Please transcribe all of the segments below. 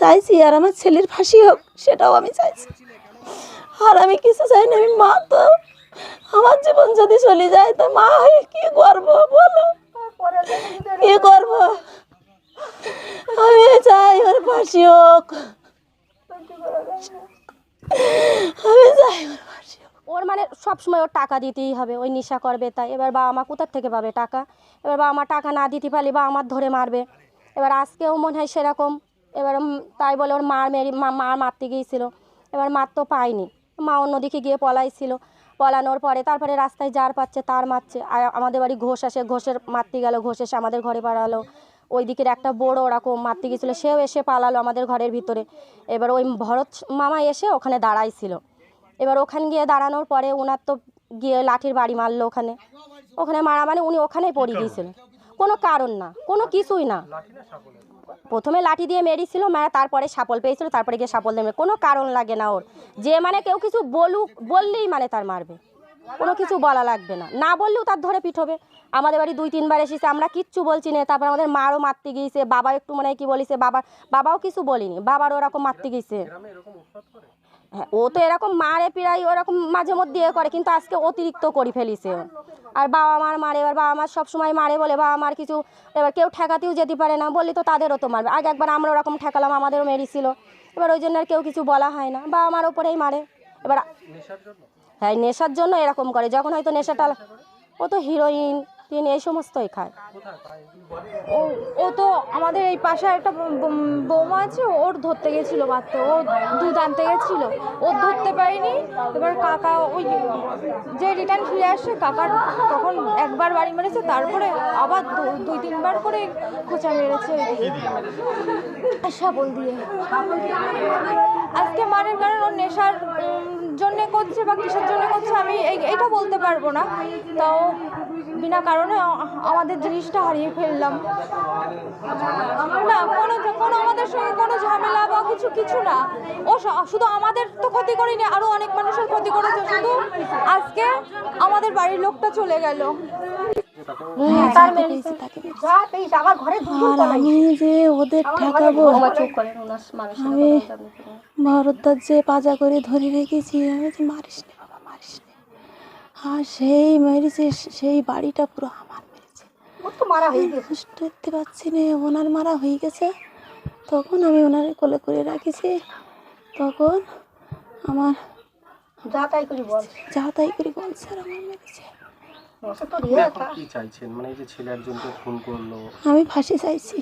চাইছি আর আমার ছেলের ফাঁসি হোক, সেটাও আমি চাইছি। আর আমি কিছু চাই না আমি মা তো আমার জীবন যদি চলে যায়, তো মা হয়ে কি করব বলো? কি করব? আমি চাই ওর ফাঁসি হোক। আমি চাই ওর মানে সব সময় ওর টাকা দিতেই হবে, ওই নেশা করবে তাই। এবার বাবা মা কোথার থেকে পাবে টাকা? এবার বাবা মা টাকা না দিতে পারলে বা আমার ধরে মারবে। এবার আজকেও মনে হয় সেরকম। এবার তাই বলে ওর মার মেরি মা মার মারতে গিয়েছিল। এবার মার তো পায়নি। মা অন্যদিকে গিয়ে পলাইছিল। পলানোর পরে তারপরে রাস্তায় যার পাচ্ছে তার মারছে। আর আমাদের বাড়ি ঘোষ আসে ঘোষের মারতে গেল ঘোষ এসে আমাদের ঘরে পাড়ালো ওই দিকের একটা বড় ওরকম মারতে গেছিল সেও এসে পালালো আমাদের ঘরের ভিতরে। এবার ওই ভরত মামা এসে ওখানে দাঁড়াইছিল। এবার ওখানে গিয়ে দাঁড়ানোর পরে ওনার তো গিয়ে লাঠির বাড়ি মারলো ওখানে। ওখানে মারা মানে উনি ওখানেই পড়ে গিয়েছিলেন। কোনো কারণ না কোনো কিছুই না। প্রথমে লাঠি দিয়ে মেরেছিল মানে তারপরে সাপল পেয়েছিল, তারপরে গিয়ে সাপল দেবে কোনো কারণ লাগে না ওর। যে মানে কেউ কিছু বলুক, বললেই মানে তার মারবে। কোনো কিছু বলা লাগবে না। না বললেও তার ধরে পিঠ হবে। আমাদের বাড়ি দুই, তিনবার এসেছে, আমরা কিচ্ছু বলছি না। তারপর আমাদের মারও মারতে গিয়েছে, বাবা একটু মানে কি বলিছে, বাবা, বাবাও কিছু বলিনি। বাবার ওরকম মারতে গিয়েছে। হ্যাঁ ও তো এরকম মারে পিড়াই ওরকম মাঝে মধ্যে ইয়ে করে কিন্তু আজকে অতিরিক্ত করে ফেলিছে আর বাবা মার মারে এবার বাবা মার সবসময় মারে বলে বাবা মার কিছু এবার কেউ ঠেকাতেও যেতে পারে না বললি তো তাদেরও তো মারবে। আগে একবার আমরা ওরকম ঠেকালাম আমাদেরও মেরেছিল। এবার ওই জন্য আর কেউ কিছু বলা হয় না। বাবা মার ওপরেই মারে। এবার হ্যাঁ নেশার জন্য এরকম করে। যখন হয়তো নেশাটা ও তো হিরোইন টিন এই সমস্তই খায়। ও ও তো আমাদের এই পাশে একটা বৌমা আছে ওর ধরতে গেছিল মাত্র, ও দুধ আনতে গেছিল। ও ধরতে পারেনি, এবার কাকা ওই যে রিটার্ন ফিরে আসে কাকার তখন একবার বাড়ি মেরেছে, তারপরে আবার দুই, তিনবার করে খোঁচা মেরেছে। সাবল দিয়ে। আজকে মারের কারণ ওর নেশার জন্য করছে বা কিসের জন্য করছে আমি এই- এইটা বলতে পারব না। তাও বিনা কারণে আমাদের জিনিসটা হারিয়ে ফেললাম। না কোনো কোনো আমাদের সঙ্গে কোনো ঝামেলা বা কিছু কিছু না। ও শুধু আমাদের তো ক্ষতি করেনি আরও অনেক মানুষের ক্ষতি করেছে। শুধু আজকে আমাদের বাড়ির লোকটা চলে গেল। হ্যাঁ, পেয়েছি আর আমি যে ওদের ঠেকাবো আমি যে পাজা করে ধরে রেখেছি আমি মারিস নি বাবা মারিস নি। আর সেই মেরেছে সেই বাড়িটা পুরো আমার মেরেছে। কষ্ট দেখতে পাচ্ছি না ওনার মারা হয়ে গেছে। তখন আমি ওনার কোলে করে রাখেছি। তখন আমার যা তাই করে বলছে আর আমার মেরেছে। কি চাইছেন? মানে এই যে ছেলে একজনকে খুন করল। আমি ফাঁসি চাইছি।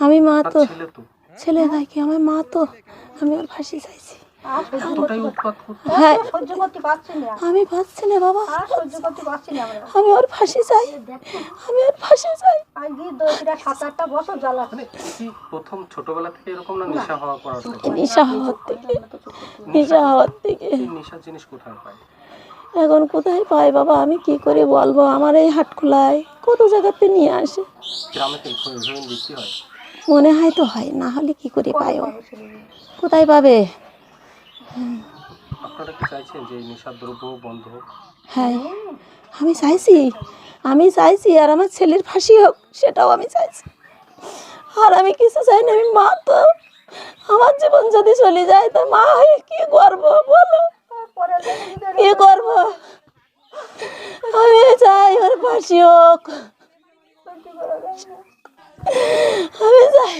আমি মা তো ছেলে তো। ছেলে নাকি? আমার মা তো আমি ওর ফাঁসি চাইছি। হ্যাঁ। আমি পাচ্ছি না বাবা। আমি ওর ফাঁসি চাই। আমি ওর ফাঁসি চাই। মানে কি প্রথম ছোটবেলা থেকে এরকম না নেশা হওয়া করার থেকে নেশা হওয়ার থেকে? নেশা হওয়ার থেকে। নেশার জিনিস কোথায় পায়? এখন কোথায় পাই বাবা? আমি কি করে বলব? আমার এই হাটখোলায় কত জায়গাতে নিয়ে আসে। হয়? মনে হয় তো হয় না হলে কি করে পায় ও? কোথায় পাবে? আপনারা কি চাইছেন যে এই বন্ধ হোক? হ্যাঁ আমি চাইছি। আমি চাইছি আর আমার ছেলের ফাঁসি হোক, সেটাও আমি চাইছি। আর আমি কিছু চাই না, আমি মা তো। আমার জীবন যদি চলে যায়, তো মা হয়ে কি করব বলো? কি করব? আমি চাই ওর ফাঁসি হোক। আমি চাই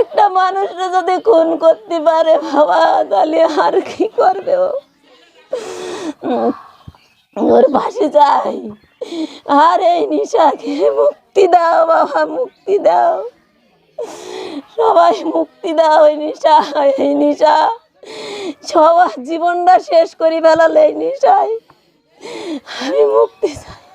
একটা মানুষরা যদি খুন করতে পারে, বাবা, তাহলে আর কি করবে ও? ওর পাশে যাই। আর এই নিশাকে মুক্তি দাও, বাবা, মুক্তি দাও। সবাই মুক্তি দাও, এই নিশা এই নিশা। সবার জীবনটা শেষ করে ফেলালে, এই নিশায় আমি মুক্তি চাই।